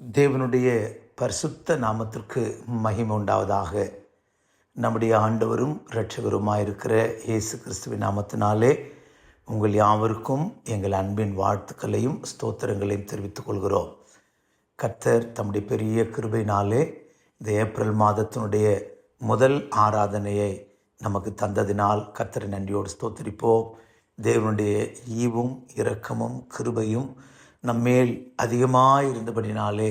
தேவனுடைய பரிசுத்த நாமத்திற்கு மகிமை உண்டாவதாக. நம்முடைய ஆண்டவரும் இரட்சகருமாயிருக்கிற இயேசு கிறிஸ்துவின் நாமத்தினாலே உங்கள் யாவருக்கும் எங்கள் அன்பின் வாழ்த்துக்களையும் ஸ்தோத்திரங்களையும் தெரிவித்துக் கொள்கிறோம். கர்த்தர் தம்முடைய பெரிய கிருபையினாலே இந்த ஏப்ரல் மாதத்தினுடைய முதல் ஆராதனையை நமக்கு தந்ததினால் கர்த்தரை நன்றியோடு ஸ்தோத்திரிப்போம். தேவனுடைய ஈவும் இரக்கமும் கிருபையும் நம்மேல் அதிகமாக இருந்தபடினாலே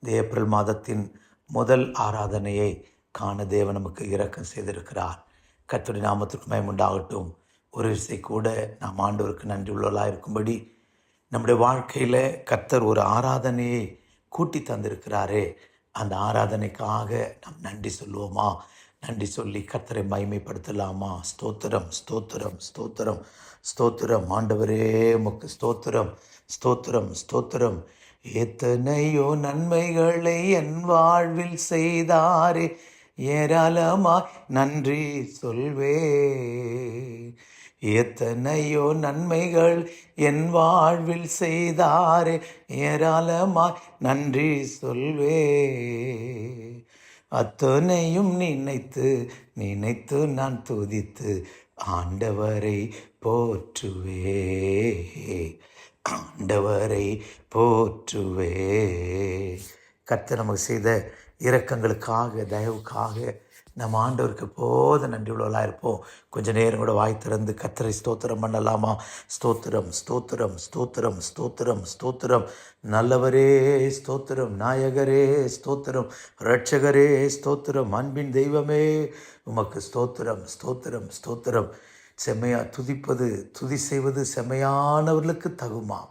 இந்த ஏப்ரல் மாதத்தின் முதல் ஆராதனையை காண தேவன் நமக்கு இரக்கம் செய்திருக்கிறார். கர்த்தருடைய நாமத்திற்கு மயமுண்டாகட்டும் ஒரு விசை கூட நாம் ஆண்டவருக்கு நன்றி உள்ளவர்களாக இருக்கும்படி நம்முடைய வாழ்க்கையில் கர்த்தர் ஒரு ஆராதனையை கூட்டி தந்திருக்கிறாரே. அந்த ஆராதனைக்காக நாம் நன்றி சொல்லுவோமா? நன்றி சொல்லி கர்த்தரை மகிமைப்படுத்தலாமா? ஸ்தோத்திரம் ஸ்தோத்திரம் ஸ்தோத்திரம். ஸ்தோத்திரம் ஆண்டவரே உமக்கு ஸ்தோத்திரம். ஸ்தோத்திரம் ஸ்தோத்திரம். எத்தனையோ நன்மைகளை என் வாழ்வில் செய்தாரே ஏராளமாய் நன்றி சொல்வே. எத்தனையோ நன்மைகள் என் வாழ்வில் செய்தாரே ஏராளமாய் நன்றி சொல்வே. அத்தனையும் நினைத்து நினைத்து நான் துதித்து ஆண்டவரை போற்றுவே. ஆண்டவரை போற்றுவே. கர்த்தர் நமக்கு செய்த இரக்கங்களுக்காக தயவுக்காக நம்ம ஆண்டவருக்கு போத நன்றி உள்ளவளாக இருப்போம். கொஞ்ச நேரம் கூட வாய் திறந்து கத்தரை ஸ்தோத்திரம் பண்ணலாமா? ஸ்தோத்திரம் ஸ்தோத்திரம் ஸ்தோத்திரம் ஸ்தோத்திரம் ஸ்தோத்திரம். நல்லவரே ஸ்தோத்திரம். நாயகரே ஸ்தோத்திரம். ரட்சகரே ஸ்தோத்திரம். அன்பின் தெய்வமே உமக்கு ஸ்தோத்திரம் ஸ்தோத்திரம் ஸ்தோத்திரம். செம்மையா துதிப்பது துதி செய்வது செம்மையானவர்களுக்கு தகுமாம்.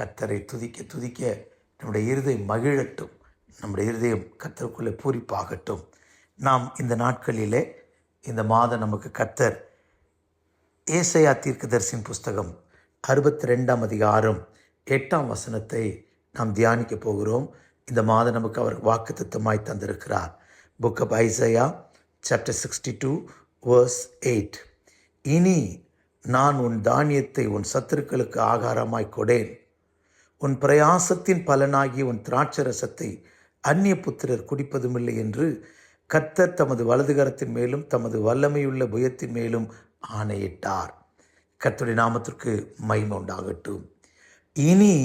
கத்தரை துதிக்க துதிக்க நம்முடைய இருதயம் மகிழட்டும். நம்முடைய இருதயம் கத்தருக்குள்ளே பூரிப்பாகட்டும். நாம் இந்த நாட்களிலே இந்த மாதம் நமக்கு கத்தர் ஏசையா தீர்க்கதரிசின் புஸ்தகம் அறுபத்தி ரெண்டாம் அதிகாரம் எட்டாம் வசனத்தை நாம் தியானிக்க போகிறோம். இந்த மாதம் நமக்கு அவர் வாக்குத்தத்தமாய் தந்திருக்கிறார். Book of Isaiah chapter sixty two verse eight இனி நான் உன் தானியத்தை உன் சத்துருக்களுக்கு ஆகாரமாய் கொடேன். உன் பிரயாசத்தின் பலனாகி உன் திராட்சரசத்தை அந்நிய புத்திரர் குடிப்பதுமில்லை என்று கர்த்தர் தமது வலதுகரத்தின் மேலும் தமது வல்லமையுள்ள புயத்தின் மேலும் ஆணையிட்டார். கர்த்தருடைய நாமத்திற்கு மகிமை உண்டாகட்டும். இனி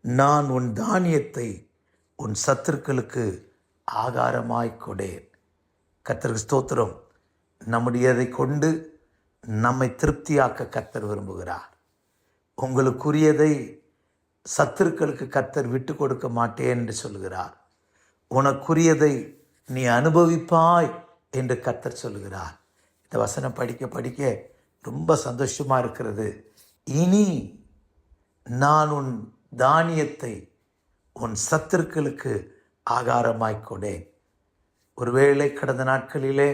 நான் உன் தானியத்தை உன் சத்துருக்களுக்கு ஆகாரமாய் கொடேன். கர்த்தருக்கு ஸ்தோத்திரம். நம்முடையதை கொண்டு நம்மை திருப்தியாக்க கத்தர் விரும்புகிறார். உங்களுக்குரியதை சத்துருக்களுக்கு கத்தர் விட்டு கொடுக்க மாட்டேன் என்று சொல்கிறார் உனக்குரியதை நீ அனுபவிப்பாய் என்று கத்தர் சொல்கிறார் இந்த வசனம் படிக்க படிக்க ரொம்ப சந்தோஷமா இருக்கிறது. இனி நான் உன் தானியத்தை உன் சத்துருக்களுக்கு ஆகாரமாயிக்கொடேன் ஒருவேளை கடந்த நாட்களிலே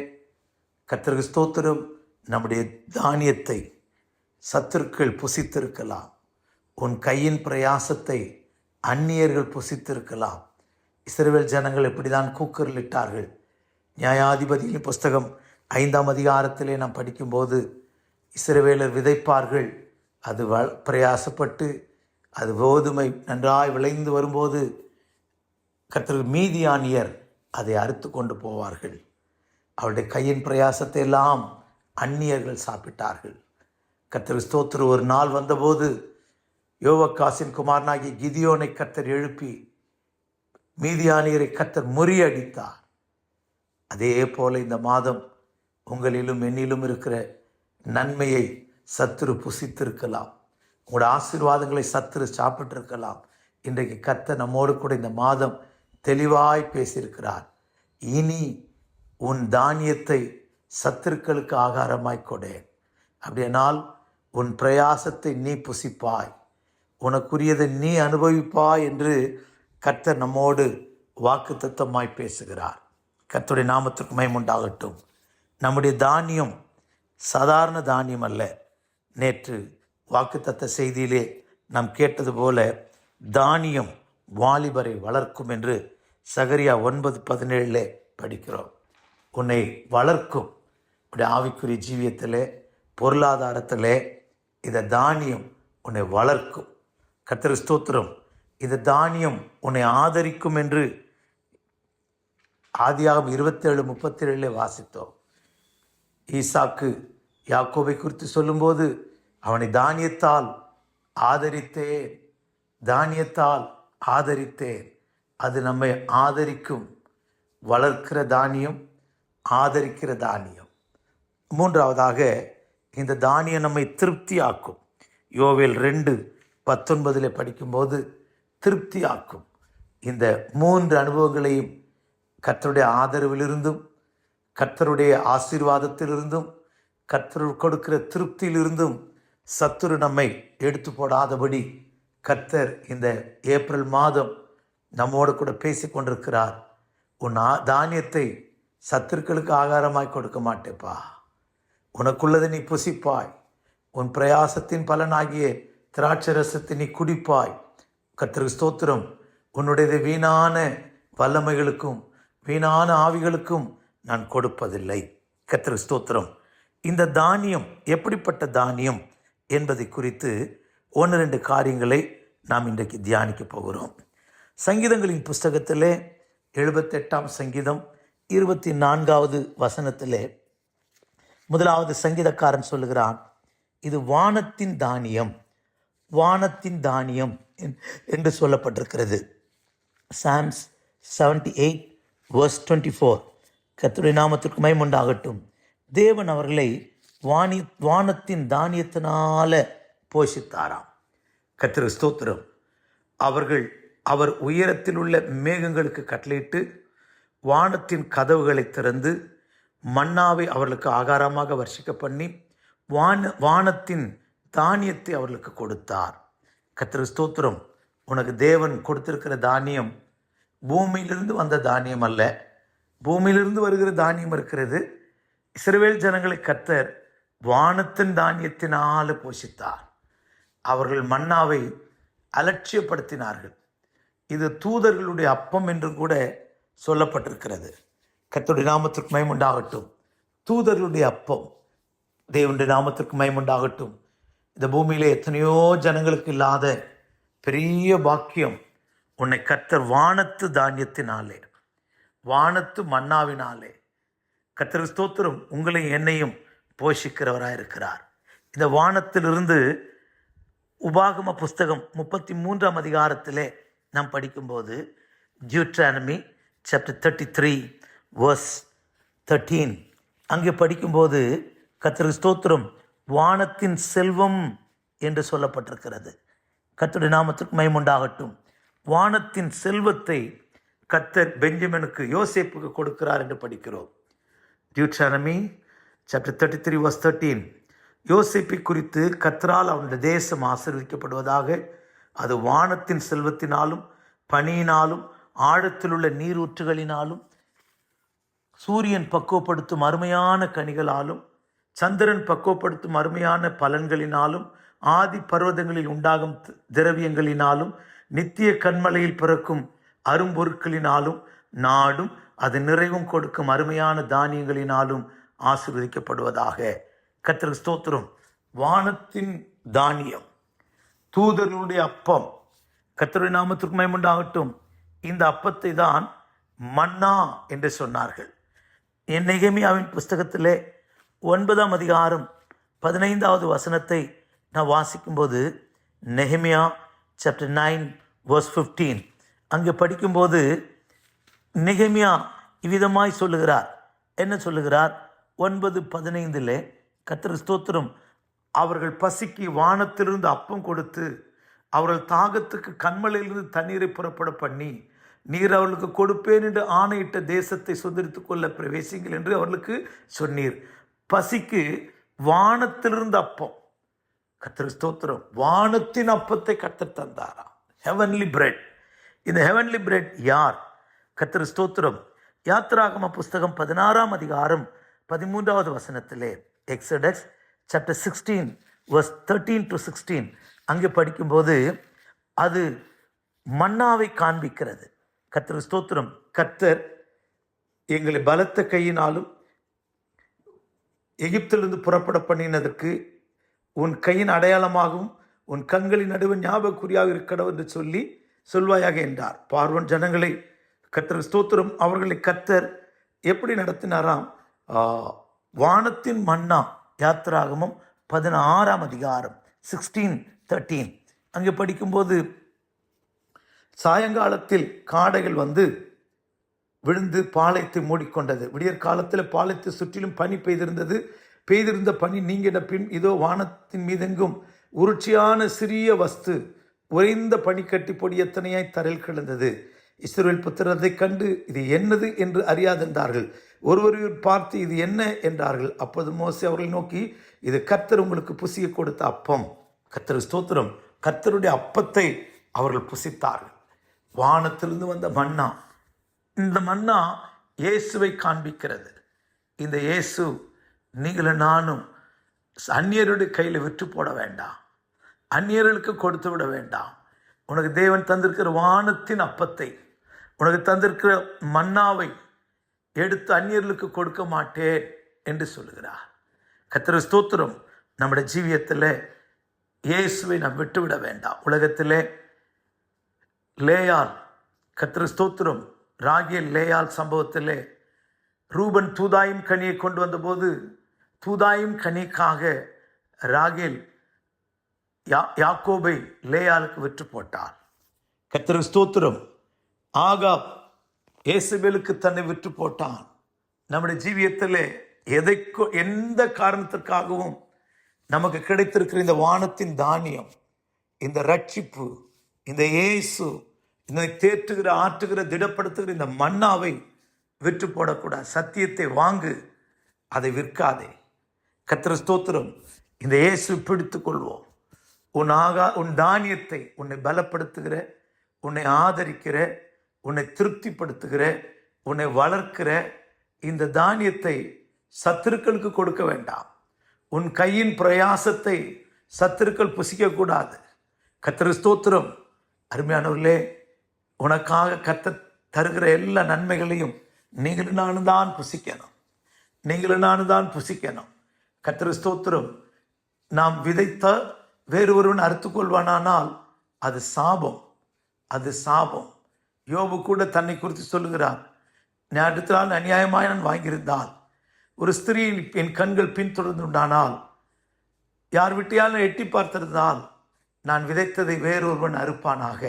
கர்த்தருக்கு ஸ்தோத்திரம் நம்முடைய தானியத்தை சத்துருக்கள் புசித்திருக்கலாம். உன் கையின் பிரயாசத்தை அந்நியர்கள் புசித்திருக்கலாம். இஸ்ரேல் ஜனங்கள் இப்படிதான் கூக்குரலிட்டார்கள். நியாயாதிபதியின் புஸ்தகம் ஐந்தாம் அதிகாரத்திலே நாம் படிக்கும்போது இஸ்ரவேலர் விதைப்பார்கள். அது வ பிரயாசப்பட்டு அது கோதுமை நன்றாய் விளைந்து வரும்போது கர்த்தர் மீதியானியர் அதை அறுத்து கொண்டு போவார்கள். அவருடைய கையின் பிரயாசத்தை எல்லாம் அந்நியர்கள் சாப்பிட்டார்கள். கத்தர் ஸ்தோத்திர ஒரு நாள் வந்தபோது யோவக்காசின் குமாரனாகிய கிதியோனை கத்தர் எழுப்பி மீதியானியரை கத்தர் முறியடித்தார். அதே போல இந்த மாதம் உங்களிலும் என்னிலும் இருக்கிற நன்மையை சத்துரு புசித்திருக்கலாம். உங்களோட ஆசீர்வாதங்களை சத்துரு சாப்பிட்டிருக்கலாம். இன்றைக்கு கத்த நம்மோடு கூட இந்த மாதம் தெளிவாய் பேசியிருக்கிறார். இனி உன் தானியத்தை சத்துருக்களுக்கு ஆகாரமாய் கொடேன் அப்படியானால் உன் பிரயாசத்தை நீ புசிப்பாய். உனக்குரியதை நீ அனுபவிப்பாய் என்று கர்த்தர் நம்மோடு வாக்கு தத்தமாய் பேசுகிறார். கர்த்தருடைய நாமத்திற்கு மயமுண்டாகட்டும் நம்முடைய தானியம் சாதாரண தானியம் அல்ல. நேற்று வாக்குத்தத்த செய்தியிலே நாம் கேட்டது போல தானியம் வாலிபரை வளர்க்கும் என்று சகரியா ஒன்பது பதினேழில் படிக்கிறோம். உன்னை வளர்க்கும் உடைய ஆவிக்குரிய ஜீவியத்தில் பொருளாதாரத்தில் இந்த தானியம் உன்னை வளர்க்கும். கத்திர ஸ்தோத்திரம். இந்த தானியம் உன்னை ஆதரிக்கும் என்று ஆதியாகம் இருபத்தேழு முப்பத்தேழில் வாசித்தோம். ஈசாக்கு யாக்கோவை குறித்து சொல்லும்போது அவனை தானியத்தால் ஆதரித்தேன். தானியத்தால் ஆதரித்தேன். அது நம்மை ஆதரிக்கும். வளர்க்கிற தானியம் ஆதரிக்கிற தானியம். மூன்றாவதாக இந்த தானியம் நம்மை திருப்தியாக்கும். யோவேல் ரெண்டு பத்தொன்பதில் படிக்கும்போது திருப்தியாக்கும். இந்த மூன்று அனுபவங்களையும் கர்த்தருடைய ஆதரவிலிருந்தும் கர்த்தருடைய ஆசீர்வாதத்திலிருந்தும் கர்த்தர் கொடுக்கிற திருப்தியிலிருந்தும் சத்துரு நம்மை எடுத்து போடாதபடி கர்த்தர் இந்த ஏப்ரல் மாதம் நம்மோடு கூட பேசி கொண்டிருக்கிறார். உன் ஆ தானியத்தை சத்துருக்களுக்கு ஆகாரமாய் கொடுக்க மாட்டேப்பா. உனக்குள்ளதை நீ புசிப்பாய். உன் பிரயாசத்தின் பலனாகிய திராட்சரசத்தை நீ குடிப்பாய். கர்த்தருக்கு ஸ்தோத்திரம். உன்னுடைய வீணான வல்லமைகளுக்கும் வீணான ஆவிகளுக்கும் நான் கொடுப்பதில்லை. கர்த்தருக்கு ஸ்தோத்திரம். இந்த தானியம் எப்படிப்பட்ட தானியம் என்பதை குறித்து ஒன்று ரெண்டு காரியங்களை நாம் இன்றைக்கு தியானிக்க போகிறோம். சங்கீதங்களின் புஸ்தகத்திலே எழுபத்தெட்டாம் சங்கீதம் இருபத்தி நான்காவது வசனத்திலே முதலாவது சங்கீதக்காரன் சொல்லுகிறான் இது வானத்தின் தானியம் வானத்தின் தானியம் என்- என்று சொல்லப்பட்டிருக்கிறது. Psalms seventy eight verse twenty four கத்துடைய நாமத்திற்கு மைமுண்டாகட்டும் தேவன் அவர்களை வாணி வானத்தின் தானியத்தினால போஷித்தாராம். கத்திர ஸ்தோத்திரம். அவர்கள் அவர் உயரத்தில் உள்ள மேகங்களுக்கு கட்டளையிட்டு வானத்தின் கதவுகளை திறந்து மன்னாவை அவர்களுக்கு ஆகாரமாக வர்ஷிக்க பண்ணி வான வானத்தின் தானியத்தை அவர்களுக்கு கொடுத்தார். கத்திர ஸ்தோத்திரம். உனக்கு தேவன் கொடுத்திருக்கிற தானியம் பூமியிலிருந்து வந்த தானியம் அல்ல. பூமியிலிருந்து வருகிற தானியம் இருக்கிறது. இஸ்ரவேல் ஜனங்களை கத்தர் வானத்தின் தானியத்தினால் போஷித்தார். அவர்கள் மன்னாவை அலட்சியப்படுத்தினார்கள். இது தூதர்களுடைய அப்பம் என்று கூட சொல்லப்பட்டிருக்கிறது. கத்துடைய நாமத்திற்கு மயமுண்டாகட்டும் தூதர்களுடைய அப்பம் தேவனுடைய நாமத்திற்கு மயமுண்டாகட்டும் இந்த பூமியில் எத்தனையோ ஜனங்களுக்கு இல்லாத பெரிய பாக்கியம் உன்னை கர்த்தர் வானத்து தானியத்தினாலே வானத்து மன்னாவினாலே. கர்த்தர் ஸ்தோத்திரம் உங்களையும் என்னையும் போஷிக்கிறவராக இருக்கிறார் இந்த வானத்திலிருந்து உபாகம புஸ்தகம் முப்பத்தி மூன்றாம் அதிகாரத்திலே நாம் படிக்கும்போது Deuteronomy chapter thirty three verse thirteen அங்கே படிக்கும்போது கத்திரி ஸ்தோத்திரம். வானத்தின் செல்வம் என்று சொல்லப்பட்டிருக்கிறது. கர்த்தருடைய நாமத்திற்கு மயமுண்டாகட்டும் வானத்தின் செல்வத்தை கத்தர் பெஞ்சமினுக்கு யோசேப்புக்கு கொடுக்கிறார் என்று படிக்கிறோம். Deuteronomy chapter thirty three verse thirteen யோசிப்பை குறித்து கத்ரால் அவனுடைய தேசம் ஆசீர்வதிக்கப்படுவதாக அது வானத்தின் செல்வத்தினாலும் பனியினாலும் ஆழத்திலுள்ள நீரூற்றுகளினாலும் சூரியன் பக்குவப்படுத்தும் அருமையான கனிகளாலும் சந்திரன் பக்குவப்படுத்தும் அருமையான பலன்களினாலும் ஆதி பர்வதங்களில் உண்டாகும் திரவியங்களினாலும் நித்திய கண்மலையில் பிறக்கும் அரும்பொருட்களினாலும் நாடும் அது நிறைவும் கொடுக்கும் அருமையான தானியங்களினாலும் ஆசீர்வதிக்கப்படுவதாக கத்திர ஸ்தோத்திரம். வானத்தின் தானியம் தூதர்களுடைய அப்பம் கத்தருடைய நாமத்திற்கு மயமுண்டாகட்டும் இந்த அப்பத்தை தான் மன்னா என்று சொன்னார்கள். என் நெகேமியாவின் புஸ்தகத்திலே ஒன்பதாம் அதிகாரம் பதினைந்தாவது வசனத்தை நான் வாசிக்கும்போது Nehemiah chapter nine verse fifteen அங்கே படிக்கும்போது நெகேமியா இவ்விதமாய் சொல்லுகிறார். என்ன சொல்லுகிறார்? ஒன்பது பதினைந்தில் கத்திர ஸ்தோத்திரம். அவர்கள் பசிக்கு வானத்திலிருந்து அப்பம் கொடுத்து அவர்கள் தாகத்துக்கு கண்மலையிலிருந்து தண்ணீரை புறப்பட பண்ணி நீர் அவர்களுக்கு கொடுப்பேன் என்று ஆணையிட்ட தேசத்தை சுதந்திரித்து கொள்ள பிரவேசிங்கள் என்று அவர்களுக்கு சொன்னீர். பசிக்கு வானத்திலிருந்து அப்பம். கத்திர ஸ்தோத்திரம். வானத்தின் அப்பத்தை கத்தர் தந்தாராம் ஹெவன்லி பிரெட் இந்த ஹெவன்லி பிரெட் யார்? கத்திர ஸ்தோத்திரம். யாத்ராகம புஸ்தகம் பதினாறாம் அதிகாரம் பதிமூன்றாவது வசனத்திலே Exodus chapter sixteen verse thirteen to sixteen அங்கே படிக்கும்போது அது மன்னாவை காண்பிக்கிறது. கத்தர் ஸ்தோத்திரம். கத்தர் எங்களை பலத்த கையினாலும் எகிப்திலிருந்து புறப்பட பண்ணினதற்கு உன் கையின் அடையாளமாகவும் உன் கண்களின் நடுவே ஞாபகக்குறியாக இருக்கணும் என்று சொல்லி சொல்வாயாக என்றார். பார்வன் ஜனங்களை கத்தர் ஸ்தோத்திரம். அவர்களை கத்தர் எப்படி நடத்தினாராம்? வானத்தின் மன்னா யாத்திராகமும் பதினாறாம் அதிகாரம் சிக்ஸ்டீன் தேர்ட்டீன் அங்கே படிக்கும்போது சாயங்காலத்தில் காடைகள் வந்து விழுந்து பாலைத்து மூடிக்கொண்டது. விடியற் காலத்தில் பாலைத்து சுற்றிலும் பனி பெய்திருந்தது. பெய்திருந்த பனி நீங்கிட பின் இதோ வானத்தின் மீதெங்கும் உருட்சியான சிறிய வஸ்து உறைந்த பனிக்கட்டி பொடி எத்தனையாய் தரையில் கிடந்தது. இஸ்ரவேல் புத்திரத்தை கண்டு இது என்னது என்று அறியாதென்றார்கள். ஒருவரையும் பார்த்து இது என்ன என்றார்கள். அப்போது மோசி அவர்களை நோக்கி இது கர்த்தர் உங்களுக்கு புசிய கொடுத்த அப்பம். கர்த்தர் ஸ்தோத்திரம். கர்த்தருடைய அப்பத்தை அவர்கள் புசித்தார்கள். வானத்திலிருந்து வந்த மன்னா. இந்த மன்னா இயேசுவை காண்பிக்கிறது. இந்த இயேசு நீங்களும் நானும் அந்நியருடைய கையில் விற்று போட வேண்டாம். அந்நியர்களுக்கு கொடுத்து விட வேண்டாம். உனக்கு தேவன் தந்திருக்கிற வானத்தின் அப்பத்தை உனக்கு தந்திருக்கிற மன்னாவை எடுத்து அந்நியர்களுக்கு கொடுக்க மாட்டேன் என்று சொல்லுகிறார். கத்திர ஸ்தோத்திரம் நம்முடைய ஜீவியத்தில் இயேசுவை நாம் விட்டுவிட வேண்டாம். உலகத்திலே லேயால் கத்திர ஸ்தோத்திரம். ராகேல் லேயால் சம்பவத்திலே ரூபன் தூதாயும் கனியை கொண்டு வந்தபோது தூதாயும் கனிக்காக ராகேல் யா யாக்கோபை லேயாலுக்கு விற்று போட்டார். கத்திர ஸ்தோத்திரம். ஆகாப் இயேசுபேலுக்கு தன்னை விற்று போட்டான். நம்முடைய ஜீவியத்தில் எதை எந்த காரணத்திற்காகவும் நமக்கு கிடைத்திருக்கிற இந்த வானத்தின் தானியம் இந்த ரட்சிப்பு இந்த இயேசு இந்த தேற்றுகிற ஆற்றுகிற திடப்படுத்துகிற இந்த மன்னாவை விற்று போடக்கூடாது. சத்தியத்தை வாங்கு அதை விற்காதே. கத்திர ஸ்தோத்திரம். இந்த இயேசு பிடித்து கொள்வோம். உன் ஆகா உன் தானியத்தை உன்னை பலப்படுத்துகிற உன்னை ஆதரிக்கிற உன்னை திருப்திப்படுத்துகிற உன்னை வளர்க்கிற இந்த தானியத்தை சத்துருக்களுக்கு கொடுக்க வேண்டாம். உன் கையின் பிரயாசத்தை சத்துருக்கள் புசிக்கக்கூடாது. கத்திர ஸ்தோத்திரம். அருமையானவர்களே உனக்காக கத்த தருகிற எல்லா நன்மைகளையும் நீங்களும் நானும் தான் புசிக்கணும். நீங்களும் நானும் தான் புசிக்கணும். கத்திர ஸ்தோத்திரம். நாம் விதைத்த வேறு ஒருவன் அறுத்துக்கொள்வானானால் அது சாபம். அது சாபம். யோபு கூட தன்னை குறித்து சொல்லுகிறார். ஞாயிற்றுத்தினால் அநியாயமாய் நான் வாங்கியிருந்தால் ஒரு ஸ்திரீயின் என் கண்கள் பின்தொடர்ந்துண்டானால் யார் விட்டியாலும் எட்டி பார்த்திருந்தால் நான் விதைத்ததை வேறொருவன் அறுப்பானாக.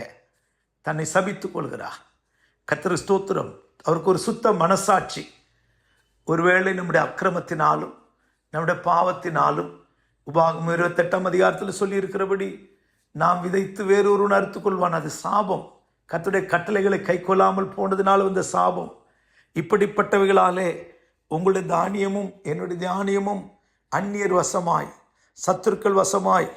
தன்னை சபித்துக் கொள்கிறார். கத்திர ஸ்தோத்திரம். அவருக்கு ஒரு சுத்த மனசாட்சி. ஒருவேளை நம்முடைய அக்கிரமத்தினாலும் நம்முடைய பாவத்தினாலும் உபாகம் இருபத்தெட்டாம் அதிகாரத்தில் சொல்லியிருக்கிறபடி நாம் விதைத்து வேறொருவன் அறுத்து கொள்வான். அது சாபம். கத்துடைய கட்டளைகளை கை கொள்ளாமல் போனதுனால வந்த சாபம். இப்படிப்பட்டவைகளாலே உங்களுடைய தானியமும் என்னுடைய தானியமும் அந்நியர் வசமாய் சத்துருக்கள் வசமாய்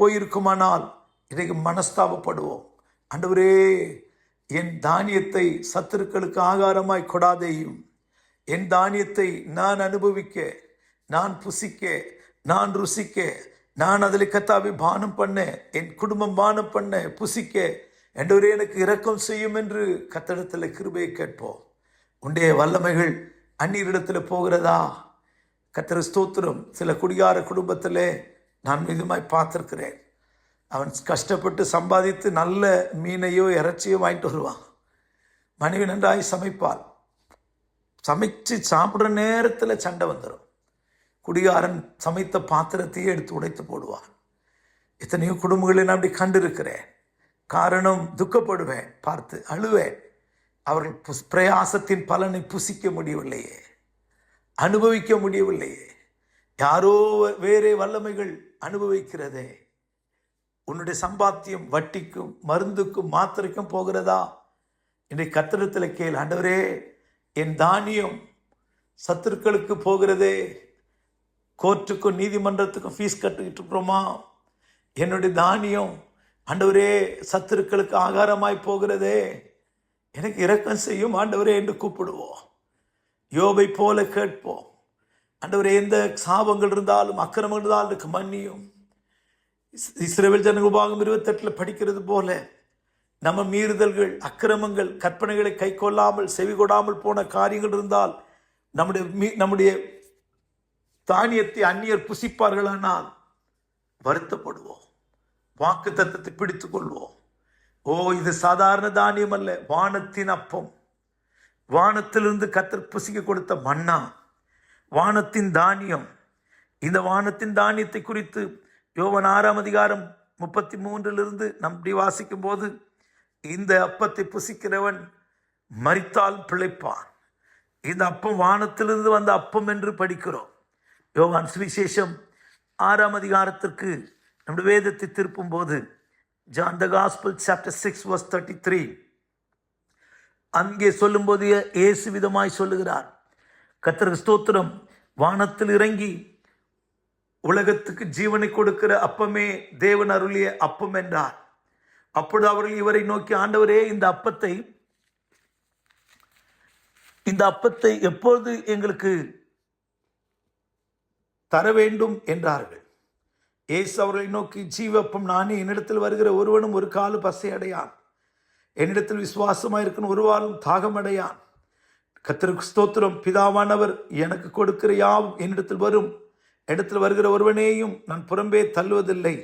போயிருக்குமானால் இன்றைக்கு மனஸ்தாபப்படுவோம். ஆண்டவரே என் தானியத்தை சத்துருக்களுக்கு ஆகாரமாய் கொடாதேயும். என் தானியத்தை நான் அனுபவிக்க நான் புசிக்க நான் ருசிக்க நான் அதில் கத்தாவி பானம் பண்ண என் குடும்பம் பானம் பண்ண புசிக்க என்றவரே எனக்கு இரக்கம் செய்யும் என்று கத்தடத்தில் கிருபையை கேட்போம். உண்டைய வல்லமைகள் அந்நீரிடத்தில் போகிறதா? கத்திர ஸ்தோத்திரம். சில குடிகார குடும்பத்தில் நான் மிதமாய் பார்த்துருக்கிறேன். அவன் கஷ்டப்பட்டு சம்பாதித்து நல்ல மீனையோ இறைச்சியோ வாங்கிட்டு வருவான். மனைவி நன்றாய் சமைப்பாள். சமைச்சு சாப்பிட்ற நேரத்தில் சண்டை வந்துடும் குடிகாரன் சமைத்த பாத்திரத்தையே எடுத்து உடைத்து போடுவான். எத்தனையோ குடும்பங்களை நான் அப்படி கண்டிருக்கிறேன் காரணம் துக்கப்படுவேன் பார்த்து அழுவேன். அவர்கள் புஸ்- பிரயாசத்தின் பலனை புசிக்க முடியவில்லையே. அனுபவிக்க முடியவில்லையே. யாரோ வேறே வல்லமைகள் அனுபவிக்கிறதே. உன்னுடைய சம்பாத்தியம் வட்டிக்கும் மருந்துக்கும் மாத்திரைக்கும் போகிறதா? இன்றைக்கு கத்திரத்தில் கேள் ஆண்டவரே என் தானியம் சத்துருக்களுக்கு போகிறதே. கோர்ட்டுக்கும் நீதிமன்றத்துக்கும் ஃபீஸ் கட்டுக்கிட்டு இருக்கிறோமா? என்னுடைய தானியம் ஆண்டவரே சத்துருக்களுக்கு ஆகாரமாய் போகிறதே. எனக்கு இரக்கம் செய்யும் ஆண்டவரே என்று கூப்பிடுவோம். யோபை போல கேட்போம். ஆண்டவரே எந்த சாபங்கள் இருந்தாலும் அக்கிரமங்கள் இருந்தாலும் மன்னியும். இஸ்ரவேல் ஜன உபாகம் இருபத்தெட்டில் படிக்கிறது போல நம்ம மீறுதல்கள் அக்கிரமங்கள் கற்பனைகளை கை கொள்ளாமல் செவி கொடாமல் போன காரியங்கள் இருந்தால் நம்முடைய மீ- நம்முடைய தானியத்தை அந்நியர் புசிப்பார்களானால் வருத்தப்படுவோம். வாக்கு தத்தத்தை பிடித்து கொள்வோம். ஓ இது சாதாரண தானியம் அல்ல வானத்தின் அப்பம். வானத்திலிருந்து கத்தர் புசிக்க கொடுத்த மன்னா வானத்தின் தானியம். இந்த வானத்தின் தானியத்தை குறித்து யோவன் ஆறாம் அதிகாரம் முப்பத்தி மூன்றிலிருந்து நம்பி வாசிக்கும் போது இந்த அப்பத்தை புசிக்கிறவன் மரித்தால் பிழைப்பான். இந்த அப்பம் வானத்திலிருந்து வந்த அப்பம் என்று படிக்கிறோம். யோகான் சுவிசேஷம் ஆறாம் அதிகாரத்திற்கு நம்முடைய வேதத்தை திருப்பும் போது John the gospel chapter six verse thirty three அங்கே சொல்லும்போது இயேசு விதமாய் சொல்லுகிறார். கத்திர ஸ்தோத்திரம். வானத்தில் இறங்கி உலகத்துக்கு ஜீவனை கொடுக்கிற அப்பமே தேவன் அருளிய அப்பம் என்றார். அப்பொழுது அவர்கள் இவரை நோக்கி ஆண்டவரே இந்த அப்பத்தை இந்த அப்பத்தை எப்பொழுது எங்களுக்கு தர வேண்டும்? என்றார்கள். ஏசு அவர்களை நோக்கி ஜீவப்பம் நானே என்னிடத்தில் வருகிற ஒருவனும் ஒரு காலு பசை அடையான் என்னிடத்தில் விசுவாசமாக இருக்கணும் ஒருவாலும் தாகமடையான். கத்தருக்கு ஸ்தோத்திரம். பிதாவானவர் எனக்கு கொடுக்கிற யாவும் என்னிடத்தில் வரும். இடத்தில் வருகிற ஒருவனேயும் நான் புறம்பே தள்ளுவதில்லை.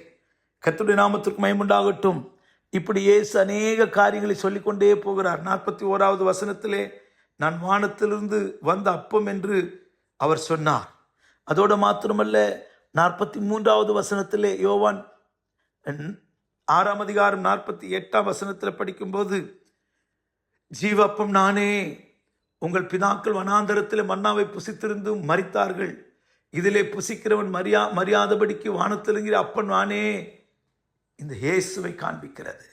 கத்துடைய நாமத்திற்கு மயமுண்டாகட்டும். இப்படி இயேசு அநேக காரியங்களை சொல்லிக்கொண்டே போகிறார். நாற்பத்தி ஓராவது வசனத்திலே நான் வானத்திலிருந்து வந்த அப்பம் என்று அவர் சொன்னார். அதோடு மாத்திரமல்ல நாற்பத்தி மூன்றாவது வசனத்திலே யோவான் ஆறாம் அதிகாரம் நாற்பத்தி எட்டாம் வசனத்தில் படிக்கும்போது ஜீவப்பம் நானே உங்கள் பிதாக்கள் வனாந்தரத்தில் மன்னாவை புசித்திருந்தும் மறித்தார்கள் இதிலே புசிக்கிறவன் மரியா மரியாதபடிக்கு வானத்திலுங்கிற அப்பன் நானே இந்த இயேசுவை காண்பிக்கிறது.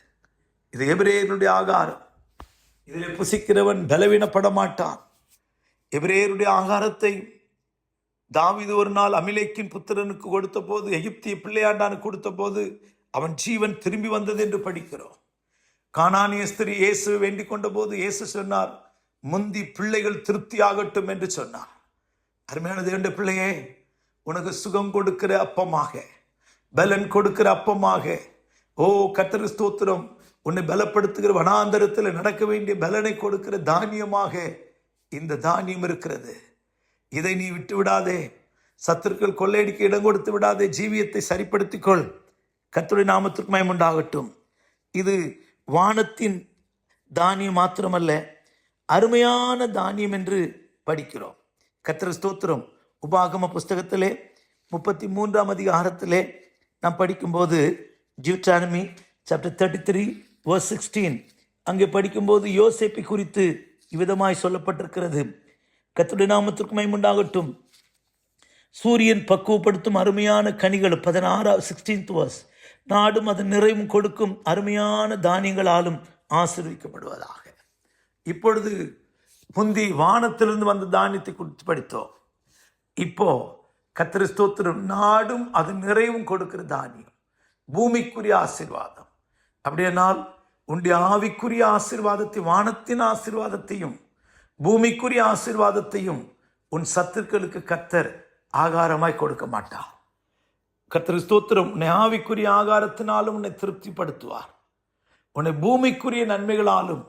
இது எபிரேயருடைய ஆகாரம். இதில் புசிக்கிறவன் பலவீனப்பட மாட்டான் எபிரேயருடைய ஆகாரத்தை தாவிது ஒரு நாள் அமிலேக்கின் புத்திரனுக்கு கொடுத்த போது எகிப்திய பிள்ளையாண்டானுக்கு கொடுத்த போது அவன் ஜீவன் திரும்பி வந்தது என்று படிக்கிறோம். காணானிய ஸ்திரி இயேசு வேண்டிக் கொண்ட போது இயேசு சொன்னார் முந்தி பிள்ளைகள் திருப்தியாகட்டும் என்று சொன்னார். அருமையான தேவண்ட பிள்ளையே உனக்கு சுகம் கொடுக்கிற அப்பமாக பலன் கொடுக்கிற அப்பமாக. ஓ கத்திர ஸ்தோத்திரம். உன்னை பலப்படுத்துகிற வனாந்தரத்தில் நடக்க வேண்டிய பலனை கொடுக்கிற தானியமாக இந்த தானியம் இருக்கிறது. இதை நீ விட்டு விடாதே சத்துருக்கள் கொள்ளையடிக்க இடம் கொடுத்து விடாதே. ஜீவியத்தை சரிப்படுத்திக்கொள். கத்துடைய நாமத்திற்கு மயமுண்டாகட்டும். இது வானத்தின் தானியம் மாத்திரமல்ல அருமையான தானியம் என்று படிக்கிறோம். கத்திர ஸ்தோத்திரம். உபாகம புஸ்தகத்திலே முப்பத்தி மூன்றாம் அதிகாரத்திலே நாம் படிக்கும்போது ஜியூட்டானமி chapter thirty three verse sixteen அங்கே படிக்கும்போது யோசேப்பை குறித்து இவ்விதமாய் சொல்லப்பட்டிருக்கிறது. கத்துடைய நாமத்திற்கு மைமுண்டாகட்டும் சூரியன் பக்குவப்படுத்தும் அருமையான கனிகள் பதினாறாவது சிக்ஸ்டீன்த் வர்ஸ் நாடும் அதன் நிறைவும் கொடுக்கும் அருமையான தானியங்களாலும் ஆசிர்விக்கப்படுவதாக. இப்பொழுது முந்தி வானத்திலிருந்து வந்த தானியத்தை குறித்து படித்தோம். இப்போ கத்திர ஸ்தோத்திரம் நாடும் அது நிறைவும் கொடுக்கிற தானியம். பூமிக்குரிய ஆசிர்வாதம். அப்படியானால் உன்னுடைய ஆவிக்குரிய ஆசிர்வாதத்தை வானத்தின் ஆசிர்வாதத்தையும் பூமிக்குரிய ஆசீர்வாதத்தையும் உன் சத்துக்களுக்கு கத்தர் ஆகாரமாய் கொடுக்க மாட்டார். கர்த்தர் ஸ்தோத்திரம் உன்னை ஆவிக்குரிய ஆகாரத்தினாலும் உன்னை திருப்திப்படுத்துவார். உன்னை பூமிக்குரிய நன்மைகளாலும்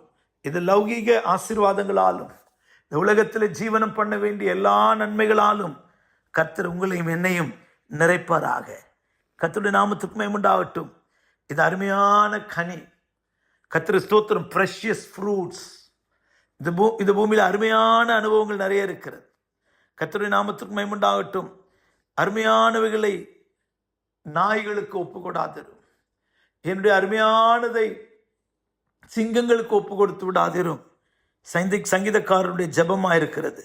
இது லௌகீக ஆசீர்வாதங்களாலும் இந்த உலகத்தில் ஜீவனம் பண்ண வேண்டிய எல்லா நன்மைகளாலும் கர்த்தர் உங்களையும் என்னையும் நிறைப்பாராக. கத்தருடைய நாமத்துக்குமே உண்டாகட்டும் இது அருமையான கனி. கத்திர ஸ்தோத்திரம் ப்ரெஷியஸ் ஃப்ரூட்ஸ் இந்த பூ இந்த பூமியில் அருமையான அனுபவங்கள் நிறைய இருக்கிறது. கத்தருடைய நாமத்துக்கு மேம்புண்டாகட்டும் அருமையானவைகளை நாய்களுக்கு ஒப்பு கொடாதிரும் என்னுடைய அருமையானதை சிங்கங்களுக்கு ஒப்பு கொடுத்து விடாதிரும். சங்கி சங்கீதக்காரருடைய ஜபமாக இருக்கிறது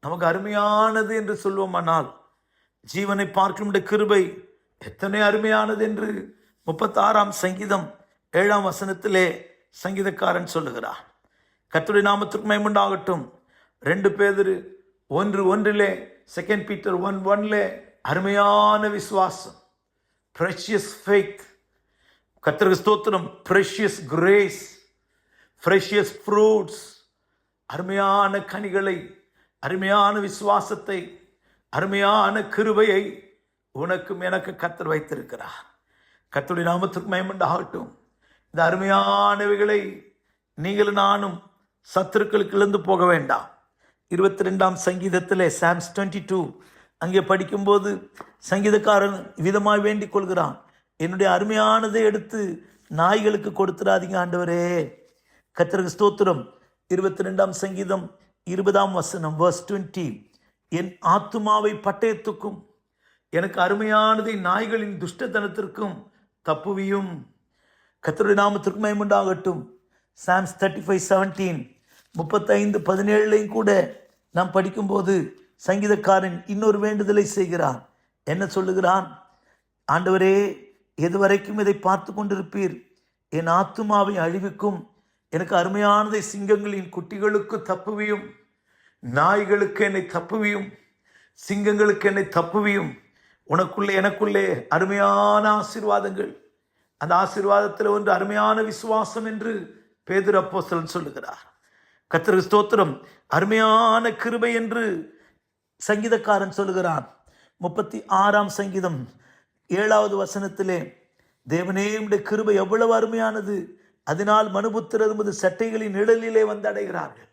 நமக்கு அருமையானது என்று சொல்வோமானால் ஜீவனை பார்க்கும் கிருபை எத்தனை அருமையானது என்று முப்பத்தாறாம் சங்கீதம் ஏழாம் வசனத்திலே சங்கீதக்காரன் சொல்லுகிறார் கத்துடி நாமத்திற்கு மேம்புண்டாகட்டும் ரெண்டு பேர் ஒன்று ஒன்றிலே செகண்ட் பீட்டர் ஒன் ஒன்லே அருமையான விசுவாசம். ப்ரெஷியஸ் ஃபேத் கர்த்தருக்கு ஸ்தோத்திரம். ப்ரெஷியஸ் கிரேஸ் ஃப்ரெஷியஸ் ஃப்ரூட்ஸ் அருமையான கனிகளை அருமையான விசுவாசத்தை அருமையான கிருபையை உனக்கும் எனக்கு கத்தர் வைத்திருக்கிறார். கர்த்தருடைய நாமத்திற்கு மயமண்டாகட்டும். இந்த அருமையானவைகளை நீங்களும் நானும் சத்துருக்களுக்கு இழந்து போக வேண்டாம். இருபத்தி ரெண்டாம் சங்கீதத்தில் சாம்ஸ் டுவெண்ட்டி டூ அங்கே படிக்கும்போது சங்கீதக்காரன் விதமாய் வேண்டிக் கொள்கிறான். என்னுடைய அருமையானதை எடுத்து நாய்களுக்கு கொடுத்துடாதீங்க ஆண்டவரே. கத்திரக ஸ்தோத்திரம். இருபத்தி ரெண்டாம் சங்கீதம் இருபதாம் வசனம் வர்ஸ் டுவெண்ட்டி என் ஆத்துமாவை பட்டயத்துக்கும் எனக்கு அருமையானதை நாய்களின் துஷ்டத்தனத்திற்கும் தப்புவியும். கத்தருடைய நாமத்திற்கும் மேம்புண்டாகட்டும் சாம்ஸ் தேர்ட்டி ஃபைவ் செவன்டீன் முப்பத்தைந்து பதினேழுலையும் கூட நாம் படிக்கும்போது சங்கீதக்காரன் இன்னொரு வேண்டுதலை செய்கிறான். என்ன சொல்லுகிறான்? ஆண்டவரே எதுவரைக்கும் இதை பார்த்து கொண்டிருப்பீர்? என் ஆத்துமாவை அழிவிக்கும் எனக்கு அருமையானதை சிங்கங்களின் குட்டிகளுக்கு தப்புவியும் நாய்களுக்கு என்னை தப்புவியும் சிங்கங்களுக்கு என்னை தப்புவியும் உனக்குள்ளே எனக்குள்ளே அருமையான ஆசீர்வாதங்கள். அந்த ஆசீர்வாதத்தில் ஒன்று அருமையான விசுவாசம் என்று பேதுரு அப்போசலன் சொல்லுகிறார். கத்திர ஸ்தோத்திரம். அருமையான கிருபை என்று சங்கீதக்காரன் சொல்லுகிறான். முப்பத்தி ஆறாம் சங்கீதம். ஏழாவது வசனத்திலே தேவனே உடைய கிருபை எவ்வளவு அருமையானது. அதனால் மனுபுத்திரர் உமது சட்டைகளின் நிழலிலே வந்து அடைகிறார்கள்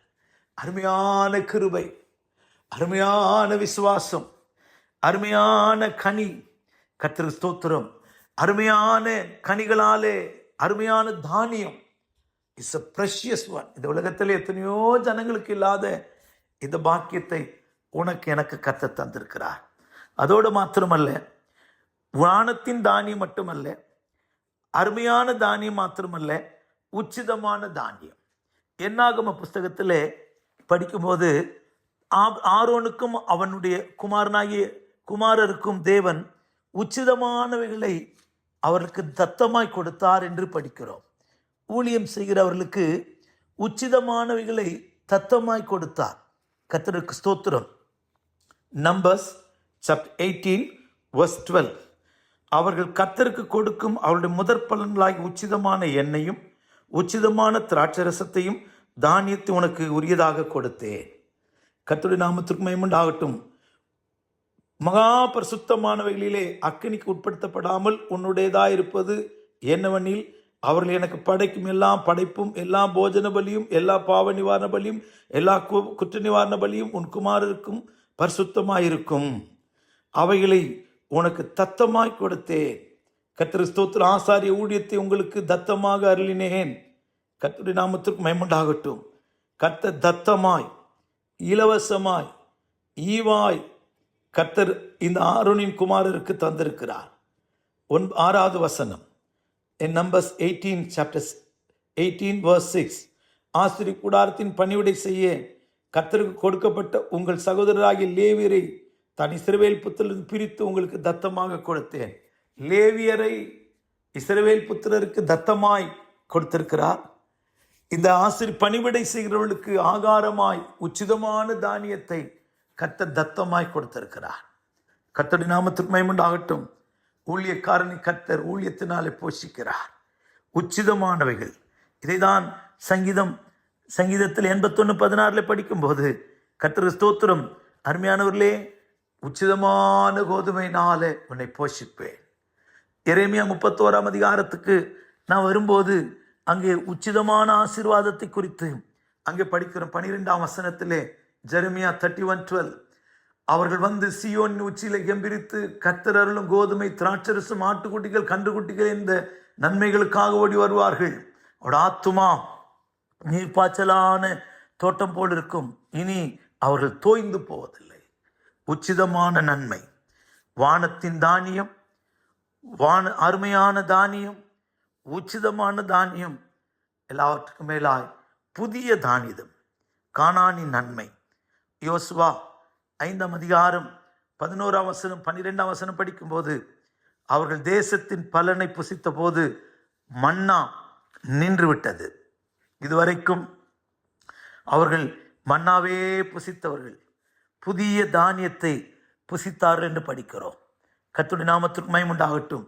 அருமையான கிருபை அருமையான விசுவாசம் அருமையான கனி. கத்திர ஸ்தோத்திரம். அருமையான கனிகளாலே அருமையான தானியம். இட்ஸ் அ ப்ரெஷியஸ் ஒன் இந்த உலகத்தில் எத்தனையோ ஜனங்களுக்கு இல்லாத இந்த பாக்கியத்தை உனக்கு எனக்கு கத்த தந்திருக்கிறார். அதோடு மாத்திரமல்ல வானத்தின் தானியம் மட்டுமல்ல அருமையான தானியம் மாத்திரமல்ல உச்சிதமான தானியம். என்னாகம புஸ்தகத்தில் படிக்கும்போது ஆரோனுக்கும் அவனுடைய குமாரனாகிய குமாரருக்கும் தேவன் உச்சிதமானவைகளை அவருக்கு தத்தமாய் கொடுத்தார் என்று படிக்கிறோம். ஊழியம் செய்கிறவர்களுக்கு உச்சிதமானவைகளை தத்தமாய் கொடுத்தார். கத்தருக்கு ஸ்தோத்திரம். Numbers chapter eighteen verse twelve அவர்கள் கத்தருக்கு கொடுக்கும் அவருடைய முதற் பலன்களாகி உச்சிதமான எண்ணெயும் உச்சிதமான திராட்சரசத்தையும் தானியத்தை உனக்கு உரியதாக கொடுத்தேன். கத்துடைய நாமத்திற்கு ஆகட்டும் மகா பரிசுத்தமானவைகளிலே அக்கினிக்கு உட்படுத்தப்படாமல் உன்னுடையதாயிருப்பது என்னவெனில் அவர்கள் எனக்கு படைக்கும் எல்லா படைப்பும் எல்லா போஜன பலியும் எல்லா பாவ நிவாரண பலியும் எல்லா கு- குற்ற நிவாரண பலியும் உன் குமாரருக்கும் பரிசுத்தமாயிருக்கும். அவைகளை உனக்கு தத்தமாய் கொடுத்தேன் கத்திர ஸ்தோத்திர ஆசாரிய ஊழியத்தை உங்களுக்கு தத்தமாக அருளினேன். கத்துடைய நாமத்திற்கு மயமுண்டாகட்டும் கத்த தத்தமாய் இலவசமாய் ஈவாய் கத்தர் இந்த ஆரோனின் குமாரருக்கு தந்திருக்கிறார். ஒன் ஆறாவது வசனம். என் Numbers eighteen chapters eighteen verse six ஆசிரிய கூடாரத்தின் பணிவிடை செய்ய கத்தருக்கு கொடுக்கப்பட்ட உங்கள் சகோதரராகிய லேவியரை தன் இஸ்ரவேல் புத்திலிருந்து பிரித்து உங்களுக்கு தத்தமாக கொடுத்தேன். லேவியரை இஸ்ரவேல் புத்திரருக்கு தத்தமாய் கொடுத்திருக்கிறார். இந்த ஆசிரி பணிவிடை செய்கிறவர்களுக்கு ஆகாரமாய் உச்சிதமான தானியத்தை கத்த தத்தமாய் கொடுத்திருக்கிறார். கத்தடி நாமத்துக்கு மயமுண்டாகட்டும் ஊழியக்காரனை கர்த்தர் ஊழியத்தினாலே போஷிக்கிறார். உச்சிதமானவைகள். இதைதான் சங்கீதம் சங்கீதத்தில் எண்பத்தொன்று பதினாறில் படிக்கும்போது கத்திர ஸ்தோத்திரம். அருமையானவர்களே உச்சிதமான கோதுமைனாலே உன்னை போஷிப்பேன். எரேமியா முப்பத்தோராம் அதிகாரத்துக்கு நான் வரும்போது அங்கே உச்சிதமான ஆசீர்வாதத்தை குறித்து அங்கே படிக்கிறோம் பனிரெண்டாம் வசனத்திலே ஜெரமியா தேர்ட்டி ஒன் டுவெல் அவர்கள் வந்து சியோன் உச்சியில கெம்பிரித்து கர்த்தர் அருளும் கோதுமை திராட்சரசும் ஆட்டுக்குட்டிகள் கன்றுக்குட்டிகள் இந்த நன்மைகளுக்காக ஓடி வருவார்கள். அவட ஆத்துமா நீர்ப்பாய்ச்சலான தோட்டம் போல் இருக்கும். இனி அவர்கள் தோய்ந்து போவதில்லை. உச்சிதமான நன்மை. வானத்தின் தானியம் வான அருமையான தானியம் உச்சிதமான தானியம் எல்லாவற்றுக்கும் மேலாய் புதிய தானிதம் காணானின் நன்மை. யோசுவா ஐந்தாம் அதிகாரம் பதினோராம் வசனம் பன்னிரெண்டாம் வசனம் படிக்கும்போது அவர்கள் தேசத்தின் பலனை புசித்த போது மன்னா நின்று விட்டது இதுவரைக்கும் அவர்கள் மன்னாவே புசித்தவர்கள். புதிய தானியத்தை புசித்தார் என்று படிக்கிறோம். கத்துடைய நாமத்திற்கு மயமுண்டாகட்டும்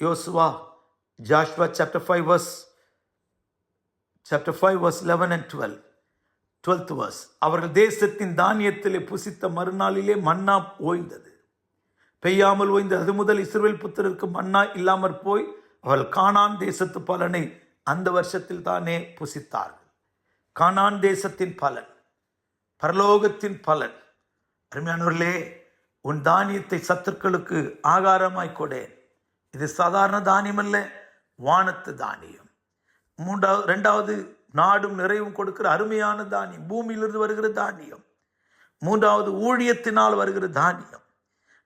யோசுவா Joshua chapter five verse chapter five verse eleven and twelve twelfth verse அவர்கள் தேசத்தின் தானியத்திலே புசித்த மறுநாளிலே மன்னா ஓய்ந்தது. பெய்யாமல் ஓய்ந்தது அது முதல் இஸ்ரேல் புத்திரருக்கு மன்னா இல்லாமற் போய் அவர்கள் காணான் தேசத்து பலனை அந்த வருஷத்தில் தானே புசித்தார்கள். காணான் தேசத்தின் பலன் பரலோகத்தின் பலன் அருமையானவர்களே உன் தானியத்தை சத்துருக்களுக்கு ஆகாரமாய் கொடேன் இது சாதாரண தானியம் அல்ல வானத்து தானியம். மூன்றாவது ரெண்டாவது நாடும் நிறைவும் கொடுக்கிற அருமையான தானியம் பூமியிலிருந்து வருகிற தானியம். மூன்றாவது ஊழியத்தினால் வருகிற தானியம்.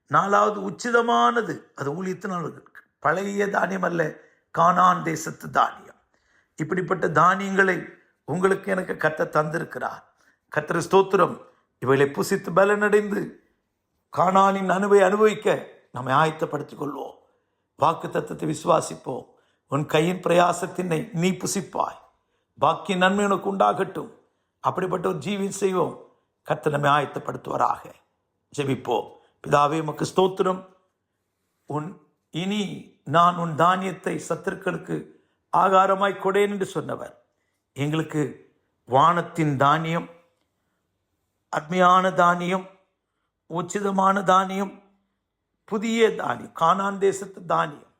நாலாவது உச்சிதமானது அது ஊழியத்தினால் பழைய தானியம் அல்ல கானான் தேசத்து தானியம். இப்படிப்பட்ட தானியங்களை உங்களுக்கு எனக்கு கத்த தந்திருக்கிறார். கத்திர ஸ்தோத்திரம். இவைகளை புசித்து பலனடைந்து காணானின் அனுபவை அனுபவிக்க நம்மை ஆயத்தப்படுத்திக் கொள்வோம் வாக்கு தத்துவத்தை விசுவாசிப்போம். உன் கையின் பிரயாசத்தினை நீ புசிப்பாய். பாக்கிய நன்மை உனக்கு உண்டாகட்டும். அப்படிப்பட்ட ஒரு ஜீவின் செய்வோம். கர்த்தர் நம்மை ஆயத்தப்படுத்துவாராக. ஜெபிப்போம். பிதாவே உமக்கு ஸ்தோத்திரம். உன் இனி நான் உன் தானியத்தை சத்துருக்களுக்கு ஆகாரமாய் கொடேன் என்று சொன்னவர். எங்களுக்கு வானத்தின் தானியம் அருமையான தானியம் உச்சிதமான தானியம் புதிய தானியம் கானான் தேசத்து தானியம்.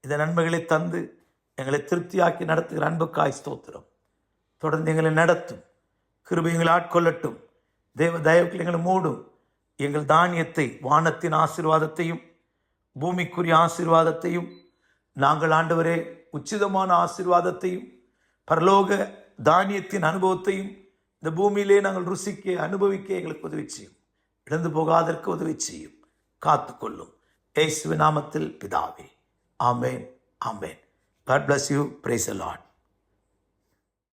இந்த நன்மைகளை தந்து எங்களை திருப்தியாக்கி நடத்துகிற அன்புக்காய் ஸ்தோத்திரம். தொடர்ந்து எங்களை நடத்தும் கிருபை எங்களை ஆட்கொள்ளட்டும் தெய்வ தயவுகள் எங்களை மூடும். எங்கள் தானியத்தை வானத்தின் ஆசீர்வாதத்தையும் பூமிக்குரிய ஆசீர்வாதத்தையும் நாங்கள் ஆண்டவரே உச்சிதமான ஆசீர்வாதத்தையும் பரலோக தானியத்தின் அனுபவத்தையும் இந்த பூமியிலே நாங்கள் ருசிக்க அனுபவிக்க எங்களுக்கு உதவி செய்யும். இழந்து போகாதற்கு உதவி செய்யும். காத்துக்கொள்ளும். இயேசுவின் நாமத்தில் பிதாவே. ஆமேன் ஆமேன். God bless you praise the Lord